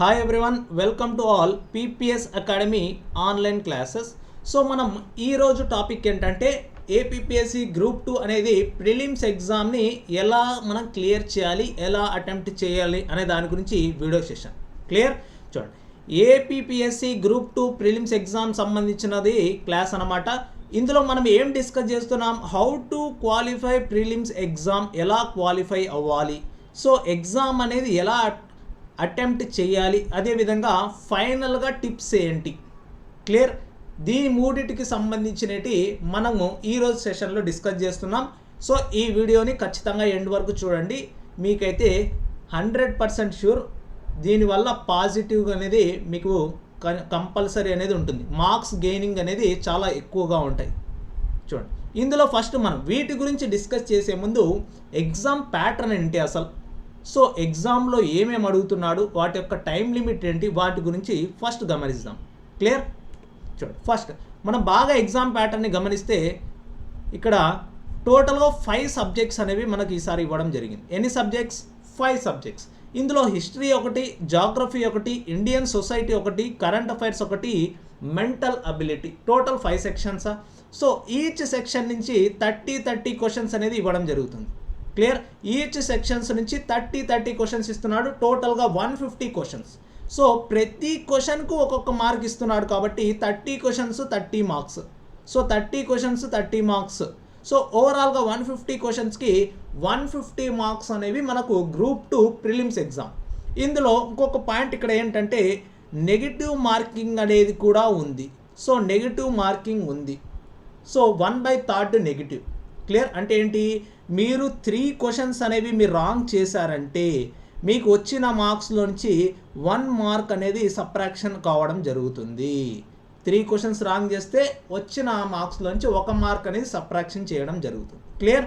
Hi everyone welcome to all PPS academy online classes so మనం ఈరోజు topic ఏంటంటే APPSC group two అనేది prelims ఎగ్జామ్ని ఎలా మనం క్లియర్ చేయాలి ఎలా అటెంప్ట్ చేయాలి అనే దాని గురించి వీడియో సెషన్ క్లియర్ చూడండి. APPSC group two prelims exam సంబంధించినది క్లాస్ అనమాట ఇందులో మనం ఏం డిస్కస్ చేస్తున్నాం? How to qualify prelims exam ఎలా క్వాలిఫై అవ్వాలి? సో ఎగ్జామ్ అనేది ఎలా అటెంప్ట్ చేయాలి. అదేవిధంగా ఫైనల్గా టిప్స్ ఏంటి? క్లియర్? దీని మూడిటికి సంబంధించినటి మనము ఈరోజు సెషన్లో డిస్కస్ చేస్తున్నాం. సో ఈ వీడియోని ఖచ్చితంగా ఎండ్ వరకు చూడండి. మీకైతే హండ్రెడ్ పర్సెంట్ షూర్ దీనివల్ల పాజిటివ్ అనేది మీకు కంపల్సరీ అనేది ఉంటుంది. మార్క్స్ గెయినింగ్ అనేది చాలా ఎక్కువగా ఉంటాయి. చూడండి. ఇందులో ఫస్ట్ మనం వీటి గురించి డిస్కస్ చేసే ముందు ఎగ్జామ్ ప్యాటర్న్ ఏంటి అసలు? సో ఎగ్జామ్లో ఏమేమి అడుగుతున్నాడు వాటి యొక్క టైం లిమిట్ ఏంటి వాటి గురించి ఫస్ట్ గమనిద్దాం. క్లియర్? చూడండి ఫస్ట్ మనం బాగా ఎగ్జామ్ ప్యాటర్న్ని గమనిస్తే ఇక్కడ టోటల్గా ఫైవ్ సబ్జెక్ట్స్ అనేవి మనకి ఈసారి ఇవ్వడం జరిగింది. ఎన్ని సబ్జెక్ట్స్? Five subjects. ఇందులో హిస్టరీ ఒకటి జాగ్రఫీ ఒకటి ఇండియన్ సొసైటీ ఒకటి కరెంట్ అఫైర్స్ ఒకటి మెంటల్ అబిలిటీ. టోటల్ ఫైవ్ సెక్షన్సా? సో ఈచ్ సెక్షన్ నుంచి థర్టీ థర్టీ క్వశ్చన్స్ అనేది ఇవ్వడం జరుగుతుంది. క్లియర్ ఈచ్ సెక్షన్స్ నుంచి థర్టీ థర్టీ క్వశ్చన్స్ ఇస్తున్నాడు. టోటల్గా వన్ ఫిఫ్టీ క్వశ్చన్స్ సో ప్రతి క్వశ్చన్కు ఒక్కొక్క మార్క్ ఇస్తున్నాడు కాబట్టి thirty questions thirty marks so thirty questions thirty marks so ఓవరాల్గా వన్ ఫిఫ్టీ క్వశ్చన్స్కి వన్ ఫిఫ్టీ మార్క్స్ అనేవి మనకు గ్రూప్ టూ ప్రిలిమ్స్ ఎగ్జామ్ ఇందులో ఇంకొక పాయింట్ ఇక్కడ ఏంటంటే నెగిటివ్ మార్కింగ్ అనేది కూడా ఉంది. సో నెగిటివ్ మార్కింగ్ ఉంది. So one by third negative clear అంటే ఏంటి? మీరు త్రీ క్వశ్చన్స్ అనేవి మీరు రాంగ్ చేశారంటే మీకు వచ్చిన మార్క్స్లోంచి వన్ మార్క్ అనేది సప్రాక్షన్ కావడం జరుగుతుంది. త్రీ క్వశ్చన్స్ రాంగ్ చేస్తే వచ్చిన మార్క్స్లోంచి ఒక మార్క్ అనేది సప్రాక్షన్ చేయడం జరుగుతుంది. క్లియర్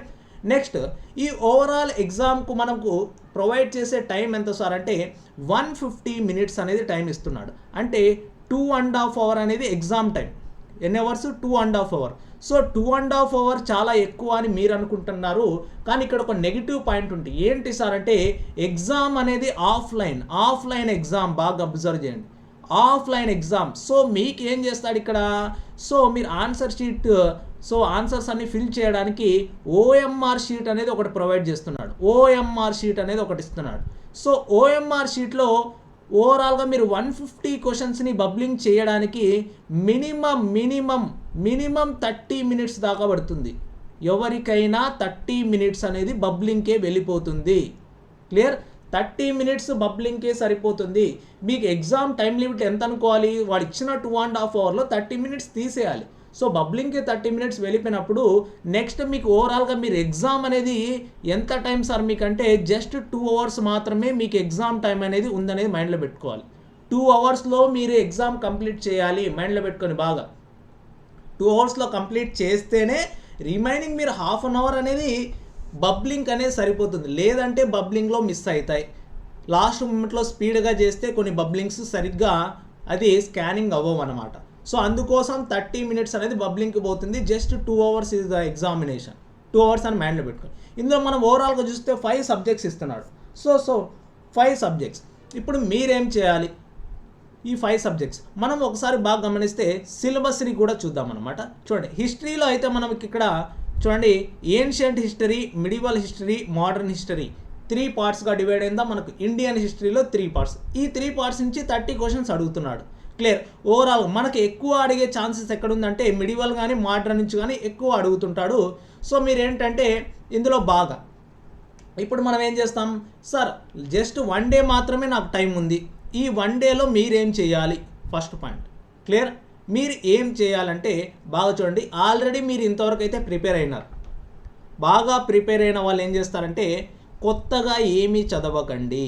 నెక్స్ట్ ఈ ఓవరాల్ ఎగ్జామ్కు మనకు ప్రొవైడ్ చేసే టైం ఎంత సార్? అంటే వన్ ఫిఫ్టీ మినిట్స్ అనేది టైం ఇస్తున్నాడు. అంటే టూ అండ్ హాఫ్ అవర్ అనేది ఎగ్జామ్ టైం ఎన్ని hours two and half hour. So two and half hour చాలా ఎక్కువ అని మీరు అనుకుంటున్నారు. కానీ ఇక్కడ ఒక నెగిటివ్ పాయింట్ ఉంటుంది. ఏంటి సార్ అంటే ఎగ్జామ్ అనేది ఆఫ్లైన్. ఆఫ్లైన్ ఎగ్జామ్ బాగా అబ్జర్వ్ చేయండి. Offline exam. సో మీకు ఏం చేస్తాడు ఇక్కడ? సో మీరు ఆన్సర్ షీట్ సో ఆన్సర్స్ అన్ని ఫిల్ చేయడానికి ఓఎంఆర్ షీట్ అనేది ఒకటి ప్రొవైడ్ చేస్తున్నాడు. ఓఎంఆర్ షీట్ అనేది ఒకటి ఇస్తున్నాడు. సో ఓఎంఆర్ షీట్లో ఓవరాల్గా మీరు వన్ ఫిఫ్టీ క్వశ్చన్స్ని బబ్లింగ్ చేయడానికి minimum minimum minimum thirty minutes దాకా పడుతుంది. ఎవరికైనా థర్టీ మినిట్స్ అనేది బబ్లింగ్కే వెళ్ళిపోతుంది. క్లియర్ థర్టీ మినిట్స్ బబ్లింగ్కే సరిపోతుంది. మీకు ఎగ్జామ్ టైం లిమిట్ ఎంత అనుకోవాలి వాడు ఇచ్చిన టూ అండ్ హాఫ్ అవర్లో థర్టీ మినిట్స్ తీసేయాలి. సో బబ్లింగ్కి థర్టీ మినిట్స్ వెళ్ళిపోయినప్పుడు నెక్స్ట్ మీకు ఓవరాల్గా మీరు ఎగ్జామ్ అనేది ఎంత టైం సార్ మీకు అంటే జస్ట్ టూ అవర్స్ మాత్రమే మీకు ఎగ్జామ్ టైం అనేది ఉందనేది మైండ్లో పెట్టుకోవాలి. టూ అవర్స్లో మీరు ఎగ్జామ్ కంప్లీట్ చేయాలి మైండ్లో పెట్టుకొని బాగా. టూ అవర్స్లో కంప్లీట్ చేస్తేనే రిమైనింగ్ మీరు హాఫ్ అన్ అవర్ అనేది బబ్లింగ్ అనేది సరిపోతుంది. లేదంటే బబ్లింగ్లో మిస్ అవుతాయి లాస్ట్ మూమెంట్లో స్పీడ్గా చేస్తే కొన్ని బబ్లింగ్స్ సరిగ్గా అది స్కానింగ్ అవ్వవు అనమాట సో అందుకోసం థర్టీ మినిట్స్ అనేది బబ్లింగ్కి పోతుంది. Just two hours is the examination. Two hours అని మైండ్లో పెట్టుకోండి. ఇందులో మనం ఓవరాల్గా చూస్తే ఫైవ్ సబ్జెక్ట్స్ ఇస్తున్నాడు. So so five subjects. ఇప్పుడు మీరేం చేయాలి? ఈ ఫైవ్ సబ్జెక్ట్స్. మనం ఒకసారి బాగా గమనిస్తే సిలబస్ని కూడా చూద్దాం అనమాట చూడండి హిస్టరీలో అయితే మనకి ఇక్కడ చూడండి ancient history medieval history modern history. Three పార్ట్స్గా డివైడ్ అయిందా? మనకు ఇండియన్ హిస్టరీలో త్రీ పార్ట్స్. ఈ త్రీ పార్ట్స్ నుంచి థర్టీ క్వశ్చన్స్ అడుగుతున్నాడు. క్లియర్ ఓవరాల్ మనకి ఎక్కువ అడిగే ఛాన్సెస్ ఎక్కడుందంటే మిడివల్ కానీ మోడర్న్ నుంచి కానీ ఎక్కువ అడుగుతుంటాడు. సో మీరు ఏంటంటే ఇందులో బాగా. ఇప్పుడు మనం ఏం చేస్తాం? సార్ జస్ట్ వన్ డే మాత్రమే నాకు టైం ఉంది. ఈ వన్ డేలో మీరేం చేయాలి? ఫస్ట్ పాయింట్ క్లియర్ మీరు ఏం చేయాలంటే బాగా చూడండి ఆల్రెడీ మీరు ఇంతవరకు అయితే ప్రిపేర్ అయినారు. బాగా ప్రిపేర్ అయిన వాళ్ళు ఏం చేస్తారంటే కొత్తగా ఏమీ చదవకండి.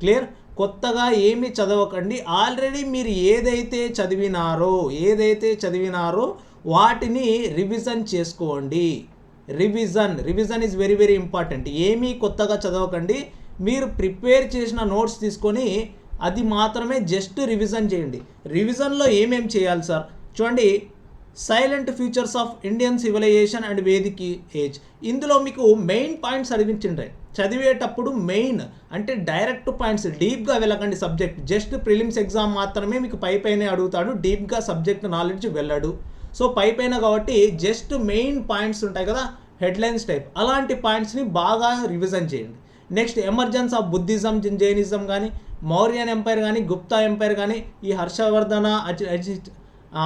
క్లియర్ కొత్తగా ఏమి చదవకండి. ఆల్రెడీ మీరు ఏదైతే చదివినారో ఏదైతే చదివినారో వాటిని రివిజన్ చేసుకోండి. Revision revision is very very important ఏమీ కొత్తగా చదవకండి. మీరు ప్రిపేర్ చేసిన నోట్స్ తీసుకొని అది మాత్రమే జస్ట్ రివిజన్ చేయండి. రివిజన్లో ఏమేమి చేయాలి సార్? చూడండి salient futures of Indian civilization and Vedic age ఇందులో మీకు మెయిన్ పాయింట్స్ అడిగించిండ్రే చదివేటప్పుడు మెయిన్ అంటే డైరెక్ట్ పాయింట్స్ డీప్గా వెళ్ళకండి సబ్జెక్ట్ జస్ట్ ప్రిలిమ్స్ ఎగ్జామ్ మాత్రమే మీకు పై పైన అడుగుతాడు. డీప్గా సబ్జెక్ట్ నాలెడ్జ్ వెళ్ళడు. సో పై పైన కాబట్టి జస్ట్ మెయిన్ పాయింట్స్ ఉంటాయి కదా హెడ్లైన్స్ టైప్ అలాంటి పాయింట్స్ని బాగా రివిజన్ చేయండి. Next emergence of Buddhism Jainism కానీ మౌర్యన్ ఎంపైర్ కానీ గుప్తా ఎంపైర్ కానీ ఈ హర్షవర్ధన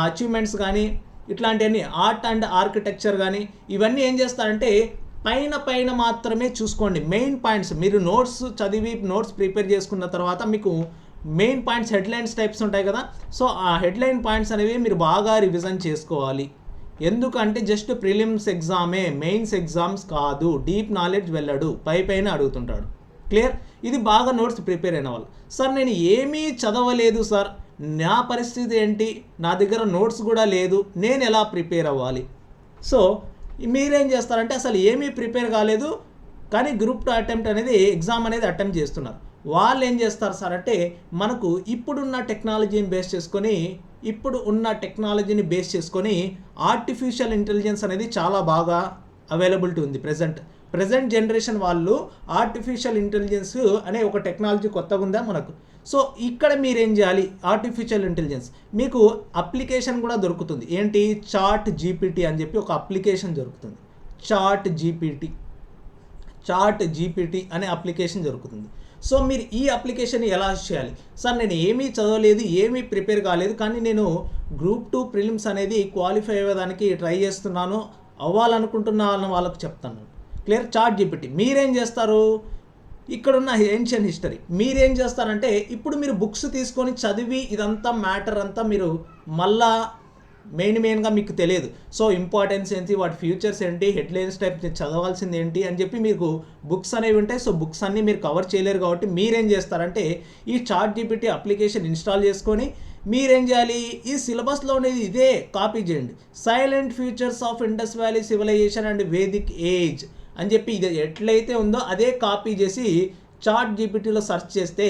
అచీవ్మెంట్స్ కానీ ఇట్లాంటివన్నీ ఆర్ట్ అండ్ ఆర్కిటెక్చర్ కానీ ఇవన్నీ ఏం చేస్తారంటే పైన పైన మాత్రమే చూసుకోండి. మెయిన్ పాయింట్స్ మీరు నోట్స్ చదివి నోట్స్ ప్రిపేర్ చేసుకున్న తర్వాత మీకు మెయిన్ పాయింట్స్ హెడ్లైన్స్ టైప్స్ ఉంటాయి కదా. సో ఆ హెడ్లైన్ పాయింట్స్ అనేవి మీరు బాగా రివిజన్ చేసుకోవాలి. ఎందుకంటే జస్ట్ ప్రిలిమ్స్ ఎగ్జామే మెయిన్స్ ఎగ్జామ్స్ కాదు. డీప్ నాలెడ్జ్ వెళ్ళడు. పై పైన అడుగుతుంటాడు. క్లియర్? ఇది బాగా నోట్స్ ప్రిపేర్ అయిన వాళ్ళు. సార్ నేను ఏమీ చదవలేదు సార్. నా పరిస్థితి ఏంటి? నా దగ్గర నోట్స్ కూడా లేదు. నేను ఎలా ప్రిపేర్ అవ్వాలి? సో మీరేం చేస్తారంటే అసలు ఏమీ ప్రిపేర్ కాలేదు. కానీ గ్రూప్ టూ అటెంప్ట్ అనేది ఎగ్జామ్ అనేది అటెంప్ట్ చేస్తున్నారు. వాళ్ళు ఏం చేస్తారు సార్ అంటే మనకు ఇప్పుడున్న టెక్నాలజీని బేస్ చేసుకొని ఇప్పుడు ఉన్న టెక్నాలజీని బేస్ చేసుకొని ఆర్టిఫిషియల్ ఇంటెలిజెన్స్ అనేది చాలా బాగా అవైలబిలిటీ ఉంది ప్రజెంట్ ప్రజెంట్ జనరేషన్ వాళ్ళు ఆర్టిఫిషియల్ ఇంటెలిజెన్స్ అనే ఒక టెక్నాలజీ కొత్తగా ఉందా మనకు? సో ఇక్కడ మీరేం చేయాలి? ఆర్టిఫిషియల్ ఇంటెలిజెన్స్ మీకు అప్లికేషన్ కూడా దొరుకుతుంది. ఏంటి? చాట్ జీపీటీ అని చెప్పి ఒక అప్లికేషన్ దొరుకుతుంది. చాట్ జీపీటీ చాట్ జీపీటీ అనే అప్లికేషన్ దొరుకుతుంది. సో మీరు ఈ అప్లికేషన్ ఎలా చేయాలి? సార్ నేను ఏమీ చదవలేదు ఏమీ ప్రిపేర్ కాలేదు కానీ నేను గ్రూప్ టూ ప్రిలిమ్స్ అనేది క్వాలిఫై అయ్యేదానికి ట్రై చేస్తున్నాను అవ్వాలనుకుంటున్నా వాళ్ళకు చెప్తాను. క్లియర్ చాట్ జీపీటీ మీరేం చేస్తారు? ఇక్కడున్న ఏన్షియన్ హిస్టరీ మీరేం చేస్తారంటే ఇప్పుడు మీరు బుక్స్ తీసుకొని చదివి ఇదంతా మ్యాటర్ అంతా మీరు మళ్ళా మెయిన్ మెయిన్గా మీకు తెలియదు. సో ఇంపార్టెన్స్ ఏంటి వాటి ఫ్యూచర్స్ ఏంటి హెడ్లైన్స్ టైప్ చదవాల్సింది ఏంటి అని చెప్పి మీకు బుక్స్ అనేవి ఉంటాయి. సో బుక్స్ అన్నీ మీరు కవర్ చేయలేరు కాబట్టి మీరేం చేస్తారంటే ఈ చార్ట్ జీపీటీ అప్లికేషన్ ఇన్స్టాల్ చేసుకొని మీరేం చేయాలి ఈ సిలబస్లో ఉండేది ఇదే కాపీ చేయండి. Salient futures of Indus valley civilization and Vedic age అని చెప్పి ఇది ఎట్లయితే ఉందో అదే కాపీ చేసి చాట్ జీపీటీలో సెర్చ్ చేస్తే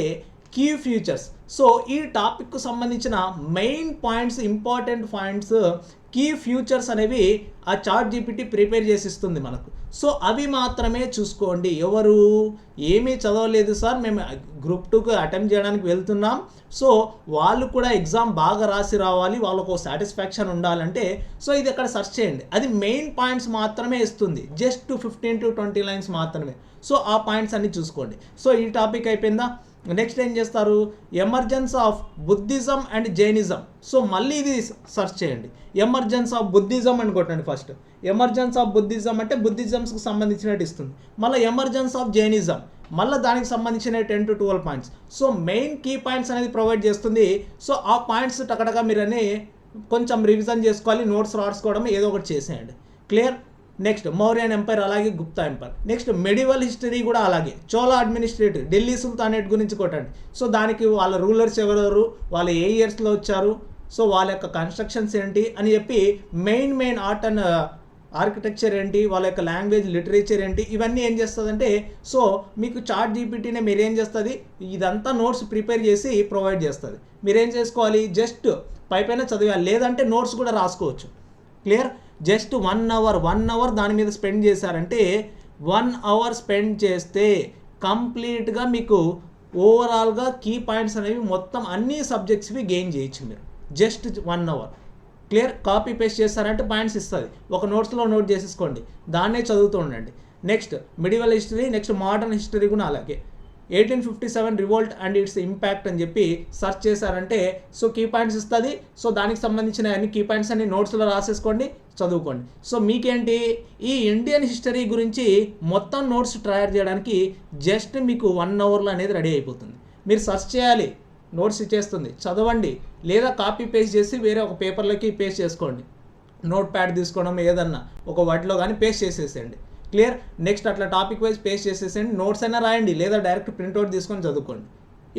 కీ ఫ్యూచర్స్ సో ఈ టాపిక్కు సంబంధించిన main points important points key futures అనేవి ఆ చార్ట్ జీపీటీ ప్రిపేర్ చేసి ఇస్తుంది మనకు. సో అవి మాత్రమే చూసుకోండి. ఎవరు? ఏమీ చదవలేదు సార్. మేము గ్రూప్ టూకి అటెంప్ట్ చేయడానికి వెళ్తున్నాం. సో వాళ్ళు కూడా ఎగ్జామ్ బాగా రాసి రావాలి. వాళ్ళకు సాటిస్ఫాక్షన్ ఉండాలంటే సో ఇది అక్కడ సెర్చ్ చేయండి. అది మెయిన్ పాయింట్స్ మాత్రమే ఇస్తుంది. Just fifteen to twenty lines మాత్రమే. సో ఆ పాయింట్స్ అన్ని చూసుకోండి. సో ఈ టాపిక్ అయిపోయిందా? నెక్స్ట్ ఏం చేస్తారు? Emergence of Buddhism and Jainism so మళ్ళీ ఇది సెర్చ్ చేయండి. ఎమర్జెన్స్ ఆఫ్ బుద్ధిజం అని కొట్టండి ఫస్ట్ ఎమర్జెన్స్ ఆఫ్ బుద్ధిజం అంటే బుద్ధిజమ్స్కి సంబంధించినట్టు ఇస్తుంది. మళ్ళీ ఎమర్జెన్స్ ఆఫ్ జైనిజం మళ్ళీ దానికి సంబంధించిన ten to twelve points so main key points అనేది ప్రొవైడ్ చేస్తుంది. సో ఆ పాయింట్స్ టకటగా మీరు అని కొంచెం రివిజన్ చేసుకోవాలి. నోట్స్ రాసుకోవడం ఏదో ఒకటి చేసేయండి. క్లియర్ నెక్స్ట్ మౌర్యన్ ఎంపైర్ అలాగే Gupta empire. Next medieval history కూడా అలాగే. చోళా అడ్మినిస్ట్రేటివ్ ఢిల్లీ సుల్తానేట్ గురించి కొట్టండి. సో దానికి వాళ్ళ రూలర్స్ ఎవరెవరు వాళ్ళు ఏ ఇయర్స్లో వచ్చారు సో వాళ్ళ యొక్క కన్స్ట్రక్షన్స్ ఏంటి అని చెప్పి main main art and architecture ఏంటి వాళ్ళ యొక్క లాంగ్వేజ్ లిటరేచర్ ఏంటి ఇవన్నీ ఏం చేస్తుందంటే సో మీకు చాట్ జీపీటీనే మీరు ఏం చేస్తుంది ఇదంతా నోట్స్ ప్రిపేర్ చేసి ప్రొవైడ్ చేస్తుంది. మీరేం చేసుకోవాలి జస్ట్ పైపైన చదివాలి లేదంటే నోట్స్ కూడా రాసుకోవచ్చు. Clear? Just one hour one hour దాని మీద స్పెండ్ చేశారంటే వన్ అవర్ స్పెండ్ చేస్తే కంప్లీట్గా మీకు ఓవరాల్గా కీ పాయింట్స్ అనేవి మొత్తం అన్ని సబ్జెక్ట్స్వి గెయిన్ చేయొచ్చు మీరు. Just one hour. Clear? Copy paste చేస్తారంటే పాయింట్స్ ఇస్తుంది. ఒక నోట్స్లో నోట్ చేసేసుకోండి. దాన్నే చదువుతూ ఉండండి. Next medieval history next modern history కూడా అలాగే. Eighteen fifty seven revolt and its impact అని చెప్పి సెర్చ్ చేశారంటే సో కీ పాయింట్స్ ఇస్తుంది. సో దానికి సంబంధించిన అన్ని కీ పాయింట్స్ అన్ని నోట్స్లో రాసేసుకోండి. చదువుకోండి. సో మీకేంటి? ఈ ఇండియన్ హిస్టరీ గురించి మొత్తం నోట్స్ తయారు చేయడానికి జస్ట్ మీకు వన్ అవర్లో అనేది రెడీ అయిపోతుంది. మీరు సెర్చ్ చేయాలి. నోట్స్ ఇచ్చేస్తుంది. చదవండి. లేదా కాపీ పేస్ట్ చేసి వేరే ఒక పేపర్లోకి పేస్ట్ చేసుకోండి. నోట్ ప్యాడ్ తీసుకోవడం ఏదన్నా ఒక వాటిలో కానీ పేస్ట్ చేసేసేయండి. క్లియర్ నెక్స్ట్ అట్లా టాపిక్ వైజ్ పేస్ట్ చేసేసేయండి. నోట్స్ అయినా రాయండి. లేదా డైరెక్ట్ ప్రింట్అవుట్ తీసుకొని చదువుకోండి.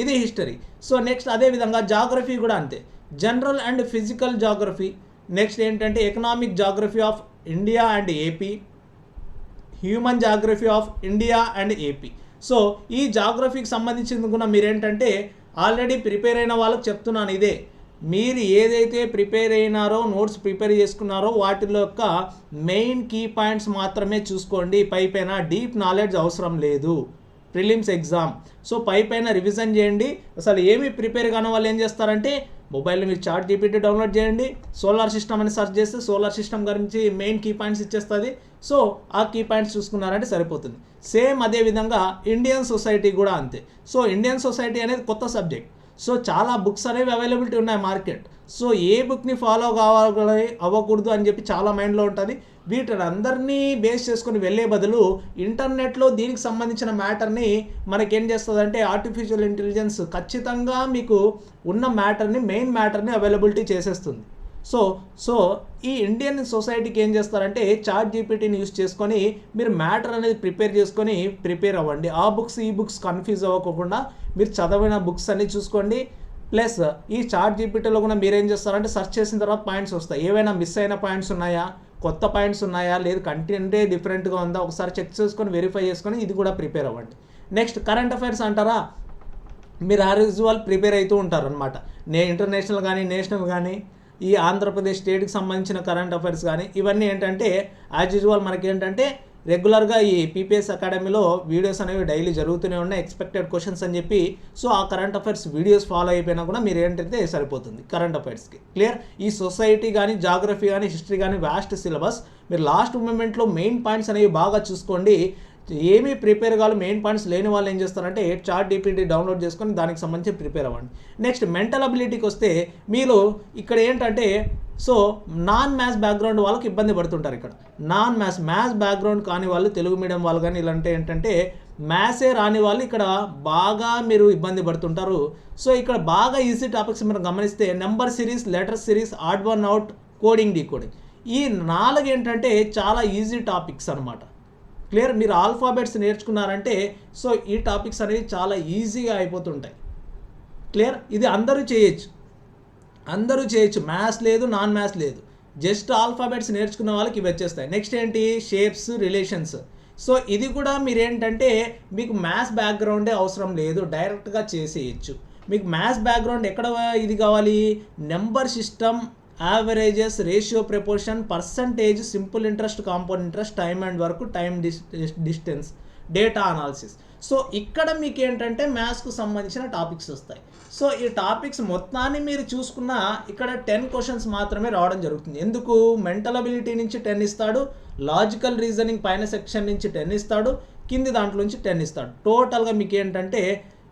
ఇది హిస్టరీ సో నెక్స్ట్ అదేవిధంగా జాగ్రఫీ కూడా అంతే. General and physical geography next ఏంటంటే economic geography of India and AP human geography of India and AP so ఈ జాగ్రఫీకి సంబంధించింది కూడా మీరేంటంటే ఆల్రెడీ ప్రిపేర్ అయిన వాళ్ళకి చెప్తున్నాను ఇదే. మీరు ఏదైతే ప్రిపేర్ అయినారో నోట్స్ ప్రిపేర్ చేసుకున్నారో వాటిలో యొక్క మెయిన్ కీ పాయింట్స్ మాత్రమే చూసుకోండి. పైపైన డీప్ నాలెడ్జ్ అవసరం లేదు. ప్రిలిమ్స్ ఎగ్జామ్ సో పైపైన రివిజన్ చేయండి. అసలు ఏమి ప్రిపేర్ కాని వాళ్ళు ఏం చేస్తారంటే మొబైల్లో మీరు చార్ట్ జీపీటీ డౌన్లోడ్ చేయండి. సోలార్ సిస్టమ్ అని సెర్చ్ చేస్తే సోలార్ సిస్టమ్ గురించి మెయిన్ కీ పాయింట్స్ ఇచ్చేస్తుంది. సో ఆ కీ పాయింట్స్ చూసుకున్నారంటే సరిపోతుంది. సేమ్ అదే విధంగా ఇండియన్ సొసైటీ కూడా అంతే. సో ఇండియన్ సొసైటీ అనేది కొత్త సబ్జెక్ట్. సో చాలా బుక్స్ అనేవి అవైలబిలిటీ ఉన్నాయి మార్కెట్. సో ఏ బుక్ని ఫాలో కావాలి అవ్వకూడదు అని చెప్పి చాలా మైండ్లో ఉంటుంది. వీటిని బేస్ చేసుకొని వెళ్ళే బదులు ఇంటర్నెట్లో దీనికి సంబంధించిన మ్యాటర్ని మనకేం చేస్తుందంటే ఆర్టిఫిషియల్ ఇంటెలిజెన్స్ ఖచ్చితంగా మీకు ఉన్న మ్యాటర్ని మెయిన్ మ్యాటర్ని అవైలబిలిటీ చేసేస్తుంది. సో సో ఈ ఇండియన్ సొసైటీకి ఏం చేస్తారంటే చార్ట్ జీపీటీని యూస్ చేసుకొని మీరు మ్యాటర్ అనేది ప్రిపేర్ చేసుకొని ప్రిపేర్ అవ్వండి. ఆ బుక్స్ ఈ బుక్స్ కన్ఫ్యూజ్ అవ్వకుండా మీరు చదివిన బుక్స్ అన్ని చూసుకోండి. ప్లస్ ఈ చార్ట్ జీపీటీలో కూడా మీరు ఏం చేస్తారంటే సెర్చ్ చేసిన తర్వాత పాయింట్స్ వస్తాయి. ఏవైనా మిస్ అయిన పాయింట్స్ ఉన్నాయా? కొత్త పాయింట్స్ ఉన్నాయా? లేదు కంటెంటే డిఫరెంట్గా ఉందా? ఒకసారి చెక్ చేసుకొని వెరిఫై చేసుకొని ఇది కూడా ప్రిపేర్ అవ్వండి. నెక్స్ట్ కరెంట్ అఫైర్స్ అంటారా? మీరు ఆర్ యూజువల్ ప్రిపేర్ అవుతూ ఉంటారు అనమాట నే ఇంటర్నేషనల్ కానీ నేషనల్ కానీ ఈ ఆంధ్రప్రదేశ్ స్టేట్కి సంబంధించిన కరెంట్ అఫైర్స్ కానీ ఇవన్నీ ఏంటంటే యాజ్ యూజువల్ మనకి ఏంటంటే రెగ్యులర్గా ఈ పీపీఎస్ అకాడమీలో వీడియోస్ అనేవి డైలీ జరుగుతూనే ఉన్నాయి ఎక్స్పెక్టెడ్ క్వశ్చన్స్ అని చెప్పి. సో ఆ కరెంట్ అఫైర్స్ వీడియోస్ ఫాలో అయిపోయినా కూడా మీరు ఏంటంటే సరిపోతుంది కరెంట్ అఫైర్స్కి క్లియర్ ఈ సొసైటీ కానీ జాగ్రఫీ కానీ హిస్టరీ కానీ వాస్ట్ సిలబస్ మీరు లాస్ట్ మూమెంట్లో మెయిన్ పాయింట్స్ అనేవి బాగా చూసుకోండి. ఏమీ ప్రిపేర్ కాదు మెయిన్ పాయింట్స్ లేని వాళ్ళు ఏం చేస్తారంటే చార్ట్ డీపీటీ డౌన్లోడ్ చేసుకొని దానికి సంబంధించి ప్రిపేర్ అవ్వండి. నెక్స్ట్ మెంటల్ అబిలిటీకి వస్తే మీరు ఇక్కడ ఏంటంటే సో నాన్ మ్యాథ్స్ బ్యాక్గ్రౌండ్ వాళ్ళకి ఇబ్బంది పడుతుంటారు ఇక్కడ. నాన్ మ్యాథ్స్ మ్యాథ్స్ బ్యాక్గ్రౌండ్ కాని వాళ్ళు తెలుగు మీడియం వాళ్ళు కానీ ఇలాంటి ఏంటంటే మ్యాథ్సే రాని వాళ్ళు ఇక్కడ బాగా మీరు ఇబ్బంది పడుతుంటారు. సో ఇక్కడ బాగా ఈజీ టాపిక్స్ మీరు గమనిస్తే number series letter series odd one out coding decoding ఈ నాలుగు ఏంటంటే చాలా ఈజీ టాపిక్స్ అనమాట క్లియర్ మీరు ఆల్ఫాబెట్స్ నేర్చుకున్నారంటే సో ఈ టాపిక్స్ అనేవి చాలా ఈజీగా అయిపోతుంటాయి. క్లియర్ ఇది అందరూ చేయొచ్చు. అందరూ చేయొచ్చు. మ్యాథ్స్ లేదు నాన్ మ్యాథ్స్ లేదు. జస్ట్ ఆల్ఫాబెట్స్ నేర్చుకున్న వాళ్ళకి ఇవి వచ్చేస్తాయి. నెక్స్ట్ ఏంటి? Shapes relations. సో ఇది కూడా మీరు ఏంటంటే మీకు మ్యాథ్స్ బ్యాక్గ్రౌండే అవసరం లేదు. డైరెక్ట్గా చేసేయచ్చు. మీకు మ్యాథ్స్ బ్యాక్గ్రౌండ్ ఎక్కడ ఇది కావాలి? Number system averages ratio proportion percentage simple interest compound interest time and work time distance data analysis. So ఇక్కడ మీకు ఏంటంటే మ్యాథ్స్కు సంబంధించిన టాపిక్స్ వస్తాయి. సో ఈ టాపిక్స్ మొత్తాన్ని మీరు చూసుకున్న ఇక్కడ టెన్ క్వశ్చన్స్ మాత్రమే రావడం జరుగుతుంది. ఎందుకు? మెంటల్ అబిలిటీ నుంచి టెన్ ఇస్తాడు లాజికల్ రీజనింగ్ పైన సెక్షన్ నుంచి టెన్ ఇస్తాడు కింది దాంట్లో నుంచి టెన్ ఇస్తాడు. టోటల్గా మీకు ఏంటంటే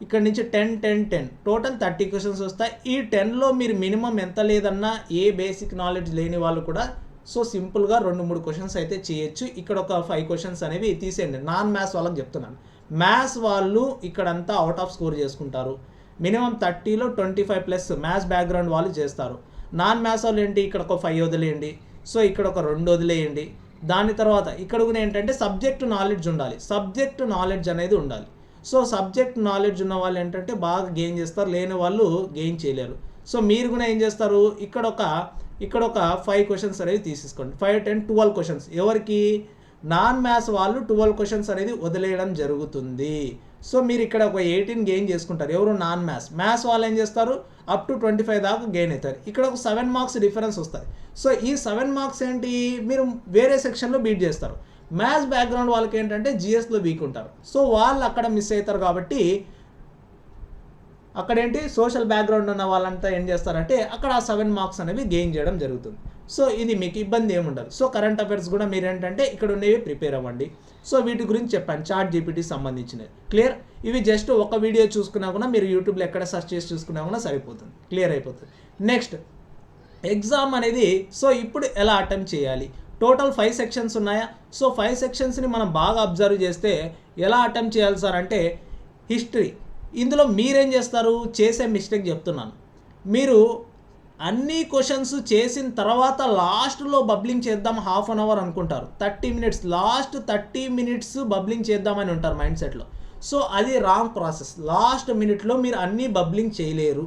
ఇక్కడ నుంచి ten ten ten. Total thirty questions వస్తాయి. ఈ టెన్లో మీరు మినిమం ఎంత లేదన్నా ఏ బేసిక్ నాలెడ్జ్ లేని వాళ్ళు కూడా సో సింపుల్గా రెండు మూడు క్వశ్చన్స్ అయితే చేయొచ్చు. ఇక్కడ ఒక ఫైవ్ క్వశ్చన్స్ అనేవి తీసేయండి. నాన్ మ్యాథ్స్ వాళ్ళకి చెప్తున్నాను. మ్యాథ్స్ వాళ్ళు ఇక్కడంతా అవుట్ ఆఫ్ స్కోర్ చేసుకుంటారు. Minimum థర్టీలో twenty five plus maths background వాళ్ళు చేస్తారు. నాన్ మ్యాథ్స్ వాళ్ళు ఏంటి? ఇక్కడ ఒక ఫైవ్ వదిలేయండి. సో ఇక్కడ ఒక రెండు వదిలేయండి. దాని తర్వాత ఇక్కడ కూడా ఏంటంటే సబ్జెక్ట్ నాలెడ్జ్ ఉండాలి. సబ్జెక్ట్ నాలెడ్జ్ అనేది ఉండాలి. సో సబ్జెక్ట్ నాలెడ్జ్ ఉన్న వాళ్ళు ఏంటంటే బాగా గెయిన్ చేస్తారు. లేని వాళ్ళు గెయిన్ చేయలేరు. సో మీరు కూడా ఏం చేస్తారు? ఇక్కడ ఒక ఇక్కడ ఒక ఫైవ్ క్వశ్చన్స్ అనేది తీసేసుకోండి. ఫైవ్ టెన్ ట్వెల్వ్ క్వశ్చన్స్ ఎవరికి? నాన్ మ్యాథ్స్ వాళ్ళు ట్వెల్వ్ క్వశ్చన్స్ అనేది వదిలేయడం జరుగుతుంది. సో మీరు ఇక్కడ ఒక ఎయిటీన్ గెయిన్ చేసుకుంటారు. ఎవరు? నాన్ మ్యాథ్స్ మ్యాథ్స్ వాళ్ళు ఏం చేస్తారు? అప్ టు ట్వంటీ ఫైవ్ దాకా గెయిన్ అవుతారు. ఇక్కడ ఒక సెవెన్ మార్క్స్ డిఫరెన్స్ వస్తాయి. సో ఈ సెవెన్ మార్క్స్ ఏంటి? మీరు వేరే సెక్షన్లో బీట్ చేస్తారు. మ్యాథ్స్ బ్యాక్గ్రౌండ్ వాళ్ళకి ఏంటంటే జిఎస్లో వీక్ ఉంటారు. సో వాళ్ళు అక్కడ మిస్ అవుతారు కాబట్టి అక్కడ ఏంటి సోషల్ బ్యాక్గ్రౌండ్ ఉన్న వాళ్ళంతా ఏం చేస్తారంటే అక్కడ ఆ సెవెన్ మార్క్స్ అనేవి గెయిన్ చేయడం జరుగుతుంది. సో ఇది మీకు ఇబ్బంది ఏముండదు. సో కరెంట్ అఫైర్స్ కూడా మీరు ఏంటంటే ఇక్కడ ఉన్నవి ప్రిపేర్ అవ్వండి. సో వీటి గురించి చెప్పాను చాట్ జీపీటీ సంబంధించినవి. క్లియర్ ఇవి జస్ట్ ఒక వీడియో చూసుకున్నా కూడా మీరు యూట్యూబ్లో ఎక్కడ సెర్చ్ చేసి చూసుకున్నా కూడా సరిపోతుంది. క్లియర్ అయిపోతుంది. నెక్స్ట్ ఎగ్జామ్ అనేది సో ఇప్పుడు ఎలా అటెంప్ట్ చేయాలి? టోటల్ ఫైవ్ సెక్షన్స్ ఉన్నాయా? సో ఫైవ్ సెక్షన్స్ని మనం బాగా అబ్జర్వ్ చేస్తే ఎలా అటెంప్ట్ చేయాలి సార్ అంటే హిస్టరీ ఇందులో మీరేం చేస్తారు? చేసే మిస్టేక్ చెప్తున్నాను. మీరు అన్ని క్వశ్చన్స్ చేసిన తర్వాత లాస్ట్లో బబ్లింగ్ చేద్దాం హాఫ్ అన్ అవర్ అనుకుంటారు. Thirty minutes last thirty minutes bubbling చేద్దామని ఉంటారు మైండ్ సెట్లో సో అది రాంగ్ ప్రాసెస్ లాస్ట్ మినిట్లో మీరు అన్నీ బబ్లింగ్ చేయలేరు.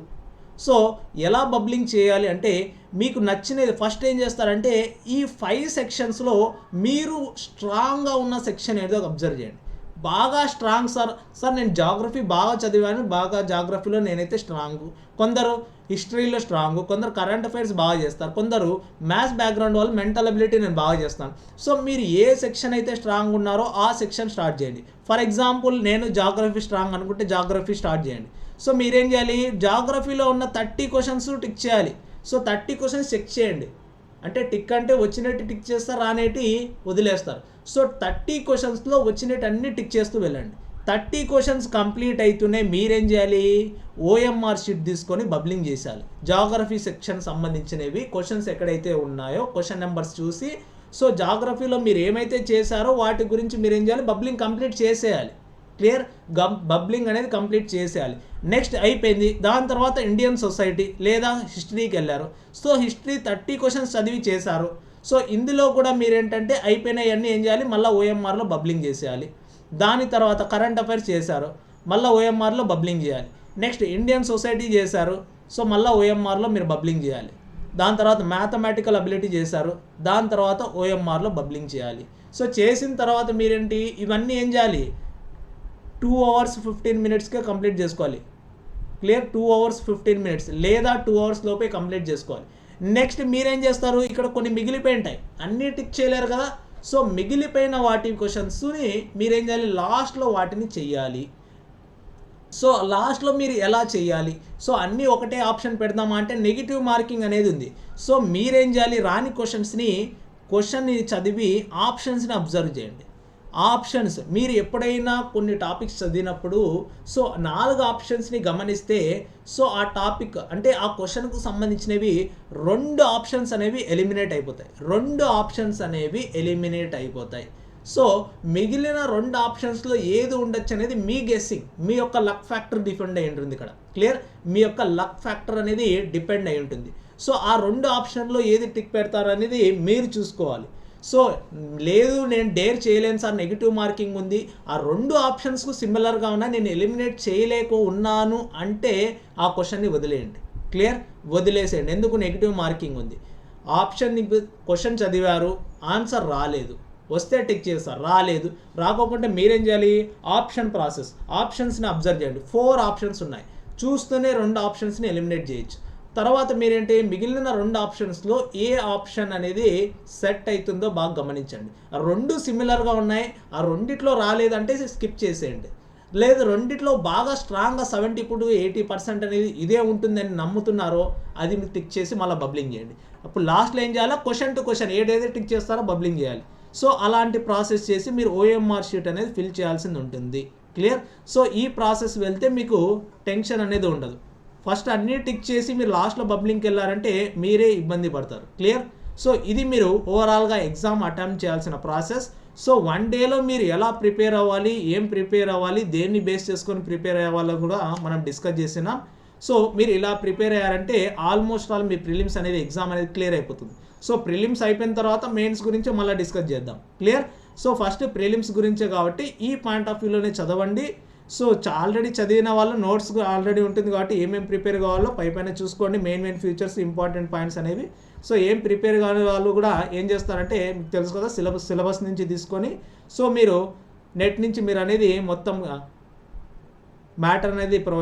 సో ఎలా బబ్లింగ్ చేయాలి అంటే మీకు నచ్చినది ఫస్ట్ ఏం చేస్తారంటే ఈ ఫైవ్ సెక్షన్స్లో మీరు స్ట్రాంగ్గా ఉన్న సెక్షన్ ఏదో అబ్జర్వ్ చేయండి. బాగా స్ట్రాంగ్ సార్ సార్ నేను జాగ్రఫీ బాగా చదివాను బాగా జాగ్రఫీలో నేనైతే స్ట్రాంగ్ కొందరు హిస్టరీలో స్ట్రాంగ్ కొందరు కరెంట్ అఫైర్స్ బాగా చేస్తారు కొందరు మ్యాథ్స్ బ్యాక్గ్రౌండ్ వాళ్ళు మెంటల్ అబిలిటీ నేను బాగా చేస్తాను. సో మీరు ఏ సెక్షన్ అయితే స్ట్రాంగ్ ఉన్నారో ఆ సెక్షన్ స్టార్ట్ చేయండి. ఫర్ ఎగ్జాంపుల్ నేను జాగ్రఫీ స్ట్రాంగ్ అనుకుంటే జాగ్రఫీ స్టార్ట్ చేయండి. సో మీరేం చేయాలి? జాగ్రఫీలో ఉన్న థర్టీ క్వశ్చన్స్ టిక్ చేయాలి. సో థర్టీ క్వశ్చన్స్ చెక్ చేయండి. అంటే టిక్ అంటే వచ్చినట్టు టిక్ చేస్తారు రానేటి వదిలేస్తారు. సో థర్టీ క్వశ్చన్స్లో వచ్చినట్టు అన్ని టిక్ చేస్తూ వెళ్ళండి. థర్టీ క్వశ్చన్స్ కంప్లీట్ అవుతూనే మీరేం చేయాలి? ఓఎంఆర్ షీట్ తీసుకొని బబ్లింగ్ చేసేయాలి. జాగ్రఫీ సెక్షన్ సంబంధించినవి క్వశ్చన్స్ ఎక్కడైతే ఉన్నాయో క్వశ్చన్ నెంబర్స్ చూసి సో జాగ్రఫీలో మీరు ఏమైతే చేశారో వాటి గురించి మీరు ఏం చేయాలి? బబ్లింగ్ కంప్లీట్ చేసేయాలి. క్లియర్ గం బబ్లింగ్ అనేది కంప్లీట్ చేసేయాలి. నెక్స్ట్ అయిపోయింది. దాని తర్వాత ఇండియన్ సొసైటీ లేదా హిస్టరీకి వెళ్ళారు. సో హిస్టరీ థర్టీ క్వశ్చన్స్ చదివి చేశారు. సో ఇందులో కూడా మీరు ఏంటంటే అయిపోయినవన్నీ ఏం చేయాలి? మళ్ళీ ఓఎంఆర్లో బబ్లింగ్ చేసేయాలి. దాని తర్వాత కరెంట్ అఫైర్స్ చేశారు. మళ్ళీ ఓఎంఆర్లో బబ్లింగ్ చేయాలి. నెక్స్ట్ ఇండియన్ సొసైటీ చేశారు. సో మళ్ళీ ఓఎంఆర్లో మీరు బబ్లింగ్ చేయాలి. దాని తర్వాత మ్యాథమెటికల్ అబిలిటీ చేశారు. దాని తర్వాత ఓఎంఆర్లో బబ్లింగ్ చేయాలి. సో చేసిన తర్వాత మీరేంటి? ఇవన్నీ ఏం చేయాలి? టూ అవర్స్ ఫిఫ్టీన్ మినిట్స్కే కంప్లీట్ చేసుకోవాలి. Clear? Two hours fifteen minutes లేదా టూ అవర్స్ లోపే కంప్లీట్ చేసుకోవాలి. నెక్స్ట్ మీరేం చేస్తారు? ఇక్కడ కొన్ని మిగిలిపోయి ఉంటాయి అన్నీ టిక్ చేయలేరు కదా? సో మిగిలిపోయిన వాటి క్వశ్చన్స్ని మీరేం చేయాలి? లాస్ట్లో వాటిని చెయ్యాలి. సో లాస్ట్లో మీరు ఎలా చేయాలి సో అన్నీ ఒకటే ఆప్షన్ పెడదామా అంటే నెగిటివ్ మార్కింగ్ అనేది ఉంది. సో మీరేం చేయాలి? రాని క్వశ్చన్స్ని క్వశ్చన్ని చదివి ఆప్షన్స్ని అబ్జర్వ్ చేయండి. ఆప్షన్స్. మీరు ఎప్పుడైనా కొన్ని టాపిక్స్ చదివినప్పుడు సో నాలుగు ఆప్షన్స్ని గమనిస్తే సో ఆ టాపిక్ అంటే ఆ క్వశ్చన్కు సంబంధించినవి రెండు ఆప్షన్స్ అనేవి ఎలిమినేట్ అయిపోతాయి. రెండు ఆప్షన్స్ అనేవి ఎలిమినేట్ అయిపోతాయి. సో మిగిలిన రెండు ఆప్షన్స్లో ఏది ఉండొచ్చు అనేది మీ గెస్సింగ్. మీ యొక్క లక్ ఫ్యాక్టర్ డిపెండ్ అయి ఉంటుంది ఇక్కడ. క్లియర్? మీ యొక్క లక్ ఫ్యాక్టర్ అనేది డిపెండ్ అయి ఉంటుంది. సో ఆ రెండు ఆప్షన్లో ఏది టిక్ పెడతారు అనేది మీరు చూసుకోవాలి. సో లేదు నేను డేర్ చేయలేను సార్ నెగిటివ్ మార్కింగ్ ఉంది. ఆ రెండు ఆప్షన్స్కు సిమిలర్గా ఉన్నా నేను ఎలిమినేట్ చేయలేక ఉన్నాను అంటే ఆ క్వశ్చన్ని వదిలేయండి. క్లియర్ వదిలేసేయండి. ఎందుకు నెగిటివ్ మార్కింగ్ ఉంది? ఆప్షన్ క్వశ్చన్ చదివారు ఆన్సర్ రాలేదు. వస్తే టిక్ చేస్తారు రాలేదు. రాకోకుంటే మీరేం చేయాలి? ఆప్షన్ ప్రాసెస్ ఆప్షన్స్ని అబ్జర్వ్ చేయండి. ఫోర్ ఆప్షన్స్ ఉన్నాయి. చూస్తూనే రెండు ఆప్షన్స్ని ఎలిమినేట్ చేయొచ్చు. తర్వాత మీరేంటి? మిగిలిన రెండు ఆప్షన్స్లో ఏ ఆప్షన్ అనేది సెట్ అవుతుందో బాగా గమనించండి. రెండు సిమిలర్గా ఉన్నాయి. ఆ రెండిట్లో రాలేదంటే స్కిప్ చేసేయండి. లేదు రెండిట్లో బాగా స్ట్రాంగ్గా సెవెంటీ ఇప్పుడు ఎయిటీ పర్సెంట్ అనేది ఇదే ఉంటుందని నమ్ముతున్నారో అది మీరు టిక్ చేసి మళ్ళీ బబ్లింగ్ చేయండి. అప్పుడు లాస్ట్లో ఏం చేయాలో? క్వశ్చన్ టు క్వశ్చన్ ఏదైతే టిక్ చేస్తారో బబ్లింగ్ చేయాలి. సో అలాంటి ప్రాసెస్ చేసి మీరు ఓఎంఆర్ షీట్ అనేది ఫిల్ చేయాల్సింది ఉంటుంది. క్లియర్ సో ఈ ప్రాసెస్ వెళ్తే మీకు టెన్షన్ అనేది ఉండదు. ఫస్ట్ అన్నీ టిక్ చేసి మీరు లాస్ట్లో బబ్లింగ్కి వెళ్ళారంటే మీరే ఇబ్బంది పడతారు. క్లియర్? సో ఇది మీరు ఓవరాల్గా ఎగ్జామ్ అటెంప్ట్ చేయాల్సిన ప్రాసెస్ సో వన్ డేలో మీరు ఎలా ప్రిపేర్ అవ్వాలి ఏం ప్రిపేర్ అవ్వాలి దేన్ని బేస్ చేసుకొని ప్రిపేర్ అవ్వాలో కూడా మనం డిస్కస్ చేసినాం. సో మీరు ఇలా ప్రిపేర్ అయ్యారంటే ఆల్మోస్ట్ ఆల్ మీ ప్రిలిమ్స్ అనేది ఎగ్జామ్ అనేది క్లియర్ అయిపోతుంది. సో ప్రిలిమ్స్ అయిపోయిన తర్వాత మెయిన్స్ గురించి మళ్ళీ డిస్కస్ చేద్దాం. క్లియర్? సో ఫస్ట్ ప్రిలిమ్స్ గురించే కాబట్టి ఈ పాయింట్ ఆఫ్ వ్యూలోనే చదవండి. సో ఆల్రెడీ చదివిన వాళ్ళు నోట్స్ ఆల్రెడీ ఉంటుంది కాబట్టి ఏమేమి ప్రిపేర్ కావాలో పై పైన చూసుకోండి. Main main features important points అనేవి. సో ఏం ప్రిపేర్ కాని వాళ్ళు కూడా ఏం చేస్తారంటే మీకు తెలుసు కదా సిలబస్ సిలబస్ నుంచి తీసుకొని సో మీరు నెట్ నుంచి మీరు అనేది మొత్తం మ్యాటర్ అనేది ప్రొ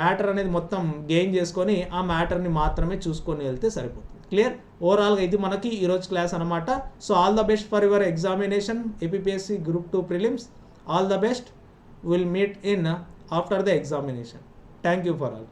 మ్యాటర్ అనేది మొత్తం గెయిన్ చేసుకొని ఆ మ్యాటర్ని మాత్రమే చూసుకొని వెళ్తే సరిపోతుంది. క్లియర్ ఓవరాల్గా ఇది మనకి ఈరోజు క్లాస్ అనమాట so all the best for your examination APSC group two prelims all the best will meet in uh, after the examination. Thank you for all.